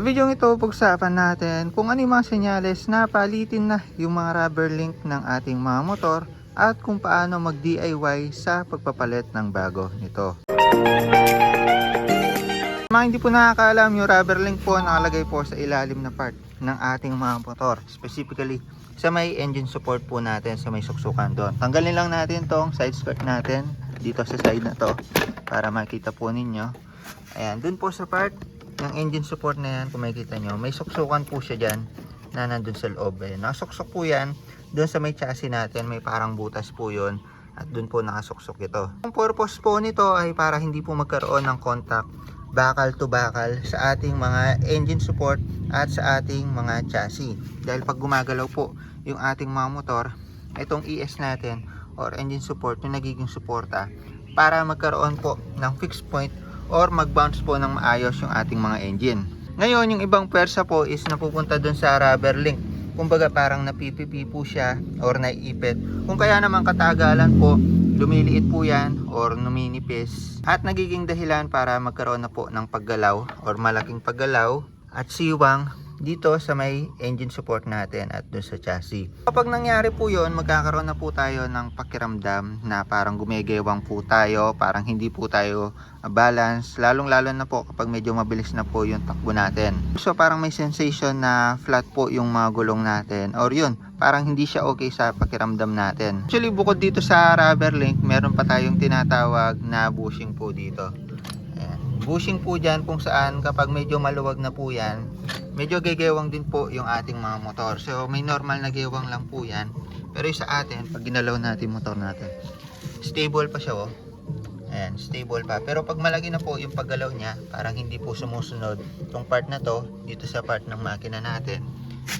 Sa video ito, pag-usapan natin kung ano yung mga senyales na palitin na yung mga rubber link ng ating mga motor at kung paano mag-DIY sa pagpapalit ng bago nito. Mga hindi po nakakaalam, yung rubber link po nakalagay po sa ilalim na part ng ating mga motor. Specifically, sa may engine support po natin, sa may suksukan doon. Tanggalin lang natin tong side skirt natin dito sa side na to para makita po ninyo. Ayan, dun po sa part ng engine support na yan, kung makikita nyo, may suksukan po siya dyan na nandun sa loob. Ayan, nakasuksok po yan. Doon sa may chassis natin, may parang butas po yun. At doon po nakasuksok ito. Ang purpose po nito ay para hindi po magkaroon ng contact bakal to bakal sa ating mga engine support at sa ating mga chassis. Dahil pag gumagalaw po yung ating mga motor, itong ES natin or engine support yung nagiging suporta para magkaroon po ng fixed point or mag-bounce po ng maayos yung ating mga engine. Ngayon, yung ibang pwersa po is napupunta dun sa rubber link. Kumbaga parang napipipi po siya or naiipit. Kung kaya naman katagalan po, lumiliit po yan or numinipis at nagiging dahilan para magkaroon na po ng paggalaw or malaking paggalaw at siwang dito sa may engine support natin at dun sa chassis. Kapag nangyari po yon magkakaroon na po tayo ng pakiramdam na parang gumegewang po tayo, parang hindi po tayo balance, lalong lalo na po kapag medyo mabilis na po yung takbo natin. So parang may sensation na flat po yung mga gulong natin or yun, parang hindi siya okay sa pakiramdam natin. Actually bukod dito sa rubber link, meron pa tayong tinatawag na bushing po dito. Bushing po dyan kung saan kapag medyo maluwag na po yan, medyo gegewang din po yung ating mga motor. So may normal na gewang lang po yan. Pero sa atin, pag ginalaw natin motor natin, stable pa siya oh. Ayan, stable pa. Pero pag malaki na po yung paggalaw niya, parang hindi po sumusunod itong part na to, dito sa part ng makina natin,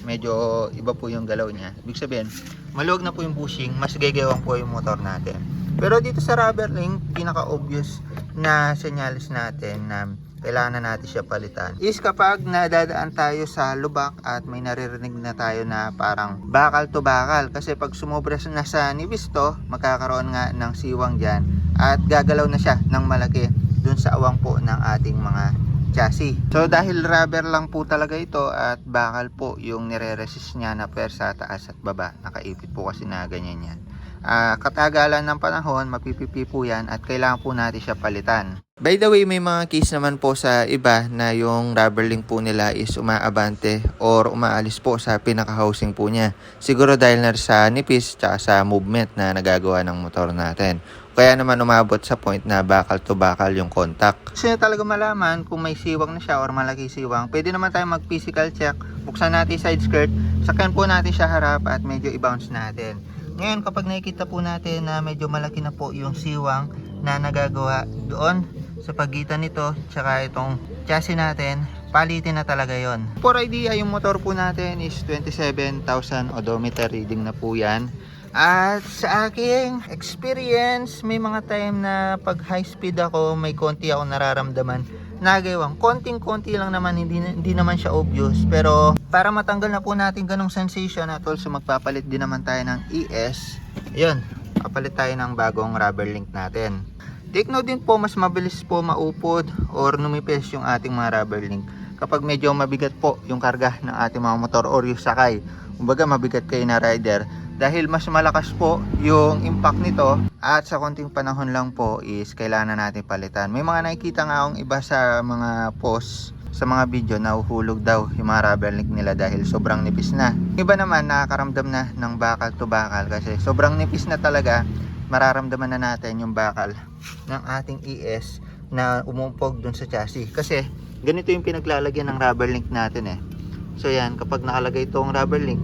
medyo iba po yung galaw niya. Ibig sabihin, maluwag na po yung bushing, mas gegewang po yung motor natin. Pero dito sa rubber link, pinaka-obvious na senyales natin na kailangan na natin siya palitan is kapag nadadaan tayo sa lubak at may naririnig na tayo na parang bakal to bakal kasi pag sumobra na sa nibis to magkakaroon nga ng siwang dyan at gagalaw na siya ng malaki dun sa awang po ng ating mga chassis. So dahil rubber lang po talaga ito at bakal po yung nire-resist niya na persa taas at baba. Nakaipit po kasi na ganyan yan. Ah, katagalan ng panahon, mapipipi po yan at kailangan po natin siya palitan. By the way, may mga case naman po sa iba na yung rubber link po nila is umaabante or umaalis po sa pinaka-housing po niya. Siguro dahil na sa nipis tsaka sa movement na nagagawa ng motor natin. Kaya naman umabot sa point na bakal to bakal yung contact. Kasi talaga malaman kung may siwang na siya or malaki siwang, pwede naman tayo mag physical check. Buksan natin side skirt, sakyan po natin siya harap at medyo i-bounce natin. Ngayon kapag nakikita po natin na medyo malaki na po yung siwang na nagagawa doon sa pagitan nito tsaka itong chassis natin, palitin na talaga yon. For idea, yung motor po natin is 27,000 odometer reading na po yan. At sa aking experience, may mga time na pag high speed ako, may konti ako nararamdaman nagawang. Konting-konti lang naman, hindi, hindi naman siya obvious. Pero para matanggal na po natin ganong sensation at also magpapalit din naman tayo ng ES. Yun, papalit tayo ng bagong rubber link natin. Take note din po, mas mabilis po maupod or numipis yung ating mga rubber link kapag medyo mabigat po yung karga ng ating mga motor or yung sakay. Kumbaga mabigat kayo na rider dahil mas malakas po yung impact nito at sa konting panahon lang po is kailangan na natin palitan. May mga nakikita nga akong iba sa mga post sa mga video na uhulog daw yung mga rubber link nila dahil sobrang nipis na. Iba naman nakakaramdam na ng bakal to bakal kasi sobrang nipis na talaga mararamdaman na natin yung bakal ng ating ES na umumpog dun sa chassis. Kasi ganito yung pinaglalagyan ng rubber link natin eh. So yan, kapag nakalagay itong rubber link,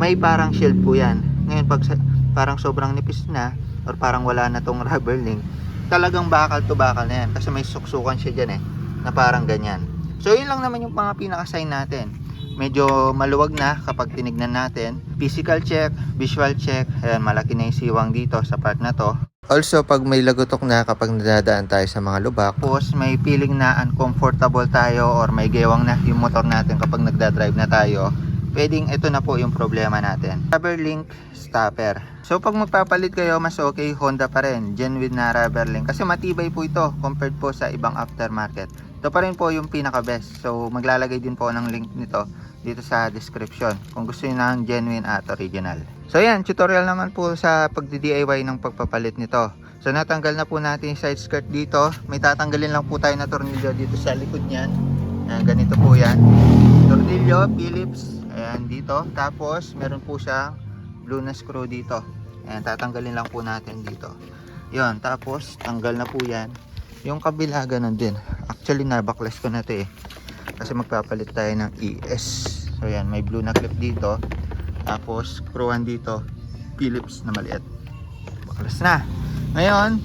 may parang shield po yan. Ngayon pag parang sobrang nipis na or parang wala na tong rubber link, talagang bakal to bakal na yan kasi may suksukan siya dyan eh na parang ganyan. So yun lang naman yung mga pinaka-sign natin. Medyo maluwag na kapag tinignan natin. Physical check, visual check, ayan malaki na yung siwang dito sa part na to. Also, pag may lagutok na kapag nadadaan tayo sa mga lubak, tapos may feeling na uncomfortable tayo or may gewang na yung motor natin kapag nagdadrive na tayo, pwedeng ito na po yung problema natin. Rubber link stopper. So pag magpapalit kayo, mas okay Honda pa rin. Genuine na rubber link. Kasi matibay po ito compared po sa ibang aftermarket. Ito pa rin po yung pinaka best. So maglalagay din po ng link nito dito sa description kung gusto niyo ng genuine at original. So yan, tutorial naman po sa pagdi-DIY ng pagpapalit nito. So natanggal na po natin yung side skirt dito. May tatanggalin lang po tayo na tornilyo dito sa likod niyan. Ayan, ganito po yan. Tornilyo, Phillips, ayan dito. Tapos meron po siyang blue na screw dito. Ayan, tatanggalin lang po natin dito. Yon, tapos tanggal na po yan. Yung kabila ganun din. Actually nabaklas ko na to eh. Kasi magpapalit tayo ng ES. So yan, may blue na clip dito. Tapos screwan dito, Phillips na maliit. Baklas na. Ngayon,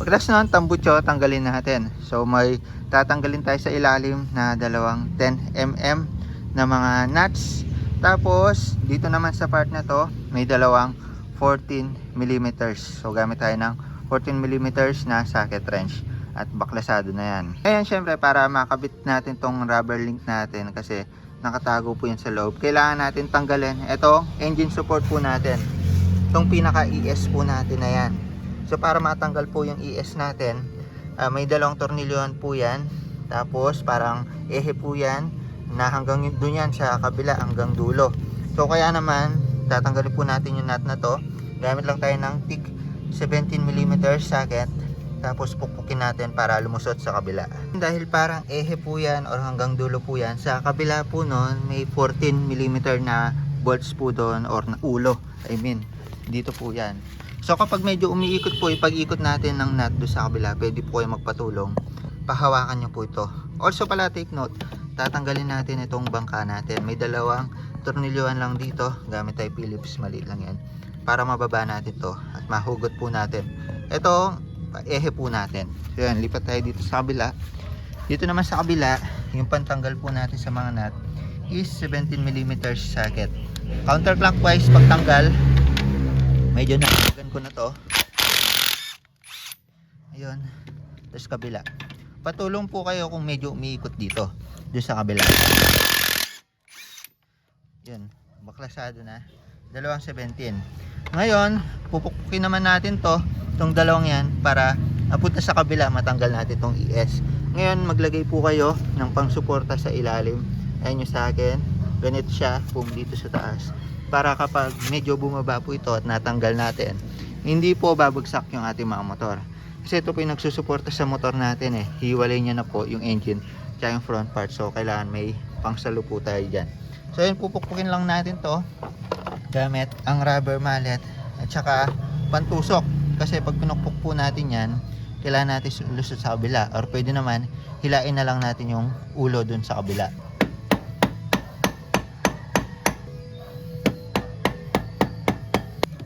pagkas nun, tambucho, tanggalin natin. So may tatanggalin tayo sa ilalim na dalawang 10mm na mga nuts. Tapos, dito naman sa part na to, may dalawang 14mm. So gamit tayo ng 14mm na socket wrench at baklasado na yan. Ayan, syempre para makabit natin tong rubber link natin kasi nakatago po yan sa loob. Kailangan natin tanggalin. Ito, engine support po natin. Itong pinaka ES po natin na yan. So para matanggal po yung ES natin, ah, may dalawang tornilyohan po yan. Tapos parang ehe po yan na hanggang dun yan sa kabila hanggang dulo. So kaya naman, tatanggalin po natin yung nut na to. Gamit lang tayo ng TIG 17mm socket tapos pukpukin natin para lumusot sa kabila. Dahil parang ehe po yan or hanggang dulo po yan, sa kabila po nun may 14mm na bolts po doon or na ulo. I mean, dito po yan. So kapag medyo umiikot po, ipag-ikot natin ng nut doon sa kabila, pwede po kayo magpatulong. Pahawakan nyo po ito. Also pala take note, tatanggalin natin itong bangka natin. May dalawang tornilyohan lang dito, gamit tayo Phillips, maliit lang yan. Para mababa natin to at mahugot po natin. Ito, ehe po natin. So yan, lipat tayo dito sa kabila. Dito naman sa kabila, yung pantanggal po natin sa mga nut is 17mm socket. Counterclockwise pagtanggal, medyo nakagan ko na to. Ayun, tapos kabila. Patulong po kayo kung medyo umiikot dito, doon sa kabila. Yun, baklasado na. Dalawang 17. Ngayon, pupukukin naman natin to, itong dalawang yan, para apunta sa kabila, matanggal natin itong ES. Ngayon, maglagay po kayo ng pangsuporta sa ilalim. Ayan yung sa akin. Ganito siya, boom, dito sa taas. Para kapag medyo bumaba po ito at natanggal natin, hindi po babagsak yung ating mga motor. Kasi ito po yung nagsusuporta sa motor natin eh. Hiwalay niya na po yung engine tsaka yung front part. So, kailangan may pangsalo po tayo dyan. So, yun, pupukpukin lang natin to gamit ang rubber mallet at saka pantusok. Kasi pag pinukpok po natin yan, kailangan natin lusot sa kabila. Or pwede naman, hilain na lang natin yung ulo dun sa kabila.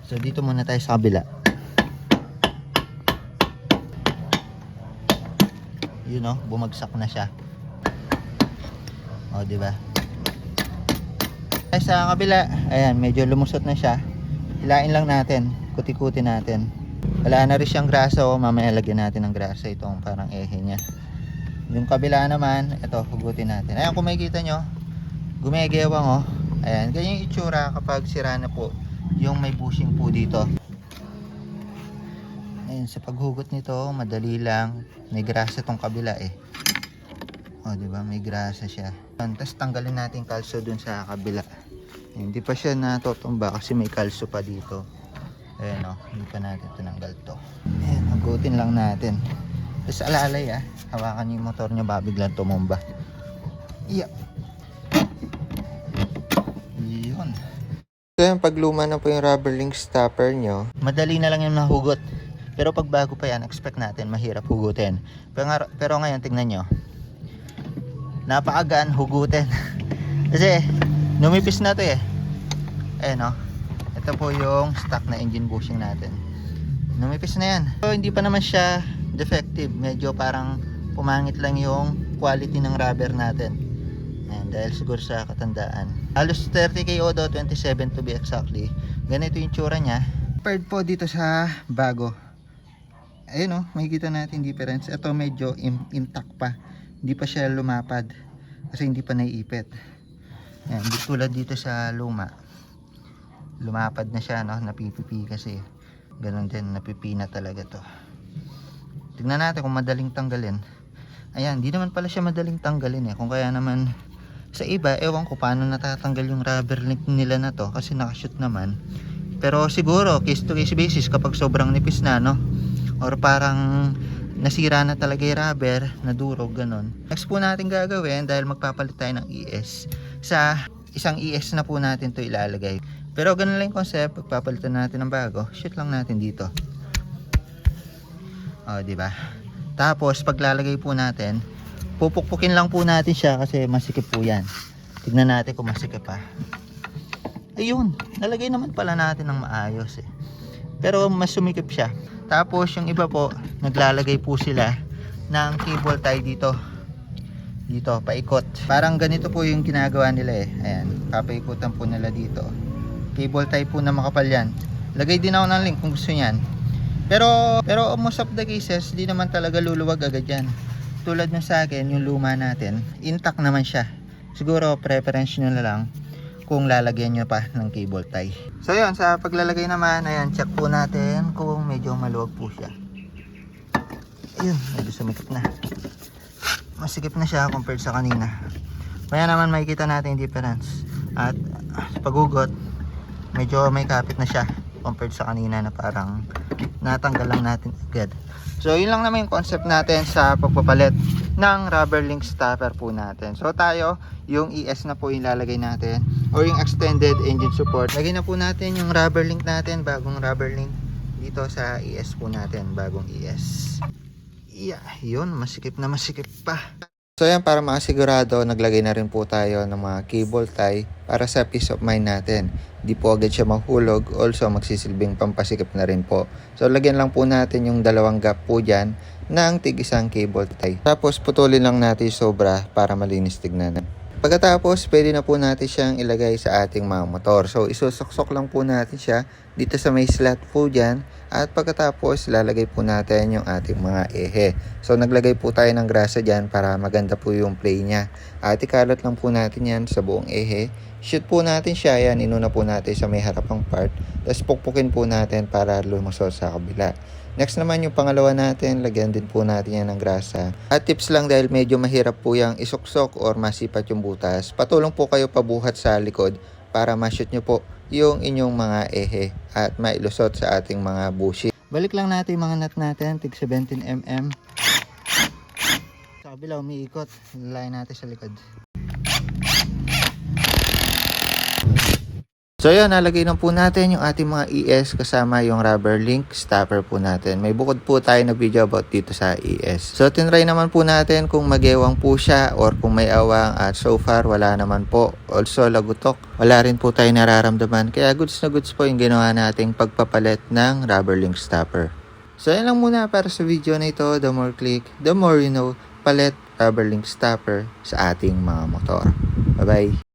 So, dito muna tayo sa kabila. Yun know, bumagsak na siya. O, di ba? Ay, sa kabila, ayan, medyo lumusot na siya. Hilain lang natin, kuti-kuti natin. Wala na rin siyang grasa, o mamaya lagyan natin ng grasa itong parang ehe niya. Yung kabila naman, ito, hugutin natin. Ayan, kung makikita nyo, gumegewang, oh. Ayan, ganyan yung itsura kapag sira na po yung may bushing po dito. Ayan, sa paghugot nito, madali lang. May grasa tong kabila eh. O, di ba? May grasa siya. Tapos tanggalin natin kalso dun sa kabila. Hindi pa siya natutumba kasi may kalso pa dito. Ayan o, hindi pa natin tinanggal to. Ayan, hugutin lang natin. Tapos alalay ah, hawakan niyo yung motor niya, babiglang tumumba. Iya. Yun. So yung pag luma na po yung rubber link stopper nyo, madali na lang yung nahugot. Pero pag bago pa yan, expect natin mahirap hugutin. Pero, nga- pero ngayon, tingnan nyo. Napaagaan hugutin. Kasi, numipis na to eh. Ayan o. Ito po yung stock na engine bushing natin. Numipis na yan. So, hindi pa naman siya defective. Medyo parang pumangit lang yung quality ng rubber natin. Ayan, dahil siguro sa katandaan. Halos 30k odo, 27 to be exactly. Ganito yung tsura niya. Compared po dito sa bago. Ayun o, makikita natin difference. Ito medyo im- intact pa. Hindi pa siya lumapad. Kasi hindi pa naiipit. Ayan, tulad dito sa luma. Lumapad na siya, no? Napipipi kasi. Ganon din, napipi na talaga to. Tignan natin kung madaling tanggalin. Ayan, di naman pala siya madaling tanggalin eh. Kung kaya naman sa iba, ewan ko paano natatanggal yung rubber link nila na to kasi nakashoot naman. Pero siguro, case to case basis kapag sobrang nipis na, no? Or parang nasira na talaga yung rubber, nadurog, ganun. Next po natin gagawin dahil magpapalit tayo ng ES. Sa isang ES na po natin to ilalagay. Pero ganun lang yung concept, pagpapalitan natin ng bago, shoot lang natin dito. O, di ba? Tapos, paglalagay po natin, pupukpukin lang po natin siya kasi masikip po yan. Tignan natin kung masikip pa. Ayun, nalagay naman pala natin ng maayos eh. Pero mas sumikip siya. Tapos yung iba po, naglalagay po sila ng cable tie dito. Dito, paikot. Parang ganito po yung ginagawa nila eh. Ayan, papaikutan po nila dito. Cable tie po na makapal yan. Lagay din ako ng link kung gusto niyan. Pero, pero most of the cases, di naman talaga luluwag agad yan. Tulad ng sa akin, yung luma natin, intact naman siya. Siguro, preference nyo na lang kung lalagyan nyo pa ng cable tie. So yun, sa paglalagay naman, ayan, check po natin kung medyo maluwag po siya. Ayun, medyo sumikip na. Masikip na siya compared sa kanina. Kaya naman makikita natin yung difference. At sa pagugot, medyo may kapit na siya compared sa kanina na parang natanggal lang natin agad. So yun lang naman yung concept natin sa pagpapalit ng rubber link stopper po natin. So tayo, yung ES na po yung lalagay natin or yung extended engine support. Lagay na po natin yung rubber link natin, bagong rubber link dito sa ES po natin, bagong ES. Yeah, yun, masikip na masikip pa. So yan, para makasigurado, naglagay na rin po tayo ng mga cable tie para sa peace of mind natin. Di po agad siya mahulog, also magsisilbing pampasikip na rin po. So lagyan lang po natin yung dalawang gap po dyan ng tig isang cable tie. Tapos putulin lang natin sobra para malinis tignan. Pagkatapos, pwede na po natin siyang ilagay sa ating mga motor. So, isusuksok lang po natin siya dito sa may slot po dyan. At pagkatapos, lalagay po natin yung ating mga ehe. So, naglagay po tayo ng grasa dyan para maganda po yung play niya. At ikalat lang po natin yan sa buong ehe. Shoot po natin siya. Yan, inuna po natin sa may harapang part. Tapos, pukpukin po natin para lumusot sa kabila. Next naman yung pangalawa natin, lagyan din po natin yan ng grasa. At tips lang dahil medyo mahirap po yung isuksok or masipat yung butas, patulong po kayo pabuhat sa likod para ma-shoot nyo po yung inyong mga ehe at mailusot sa ating mga bushi. Balik lang natin mga nut natin, tig 17mm. Sa kabila, umiikot. Lalayan natin sa likod. So yun, nalagay na po natin yung ating mga ES kasama yung rubber link stopper po natin. May bukod po tayo na video about dito sa ES. So tinry naman po natin kung magewang po siya or kung may awang at so far wala naman po. Also lagutok, wala rin po tayo nararamdaman. Kaya goods na goods po yung ginawa nating pagpapalit ng rubber link stopper. So yan lang muna para sa video na ito. The more click, the more you know, palit rubber link stopper sa ating mga motor. Bye bye!